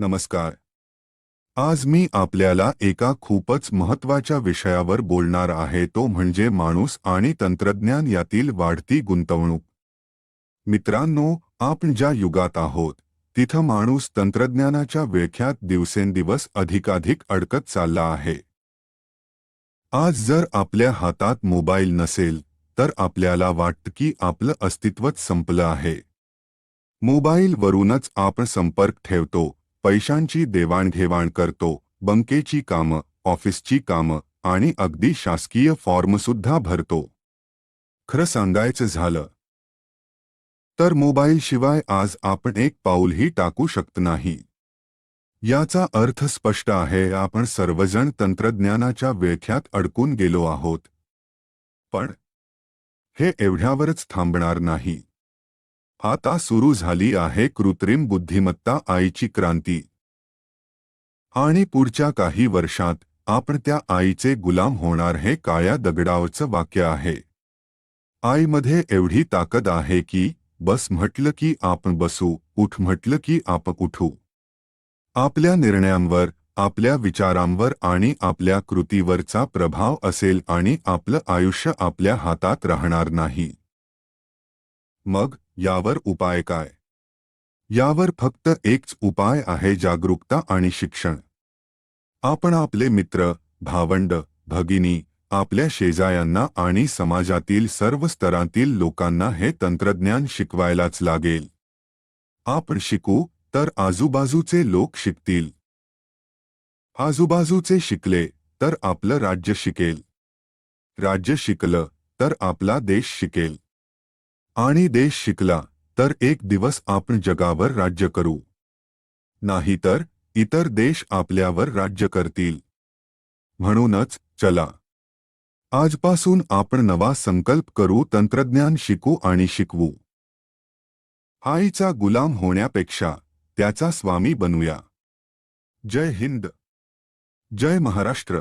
नमस्कार. आज मी आपल्याला एका खूपच महत्त्वाच्या विषयावर बोलणार आहे तो म्हणजे माणूस आणि तंत्रज्ञान यातील वाढती गुंतवणूक. मित्रांनो आपण ज्या युगात आहोत तिथं माणूस तंत्रज्ञानाच्या वेख्यात दिवसेंदिवस अधिकाधिक अडकत चालला आहे. आज जर आपल्या हातात मोबाईल नसेल तर आपल्याला वाटतं की आपलं अस्तित्वच संपलं आहे. मोबाईलवरूनच आपण संपर्क ठेवतो पैशांची देवाणघेवाण करतो बंकेची कामं ऑफिसची कामं आणि अगदी शासकीय फॉर्मसुद्धा भरतो. खरं सांगायचं झालं तर मोबाईलशिवाय आज आपण एक पाऊलही टाकू शकत नाही. याचा अर्थ स्पष्ट आहे आपण सर्वजण तंत्रज्ञानाच्या वेळख्यात अडकून गेलो आहोत. पण हे एवढ्यावरच थांबणार नाही. आता सुरू झाली आहे कृत्रिम बुद्धिमत्ता आईची क्रांती. आणि पुढच्या काही वर्षात आपण त्या आईचे गुलाम होणार हे काळ्या दगडावचं वाक्य आहे. आईमध्ये एवढी ताकद आहे की बस म्हटलं की आपण बसू उठ म्हटलं की आपण उठू. आपल्या निर्णयांवर आपल्या विचारांवर आणि आपल्या कृतीवरचा प्रभाव असेल आणि आपलं आयुष्य आपल्या हातात राहणार नाही. मग यावर उपाय काय? यावर फक्त एकच उपाय आहे जागरूकता आणि शिक्षण. आपण आपले मित्र भावंड भगिनी आपल्या शेजायांना आणि समाजातील सर्व स्तरांतील लोकांना हे तंत्रज्ञान शिकवायलाच लागेल. आपण शिकू तर आजूबाजूचे लोक शिकतील. आजूबाजूचे शिकले तर आपलं राज्य शिकेल. राज्य शिकलं तर आपला देश शिकेल. आणि देश शिकला तर एक दिवस आपण जगावर राज्य करू. नाहीतर इतर देश आपल्यावर राज्य करतील. म्हणूनच चला. आजपासून आपण नवा संकल्प करू तंत्रज्ञान शिकू आणि शिकवू. आईचा गुलाम होण्यापेक्षा त्याचा स्वामी बनूया. जय हिंद. जय महाराष्ट्र.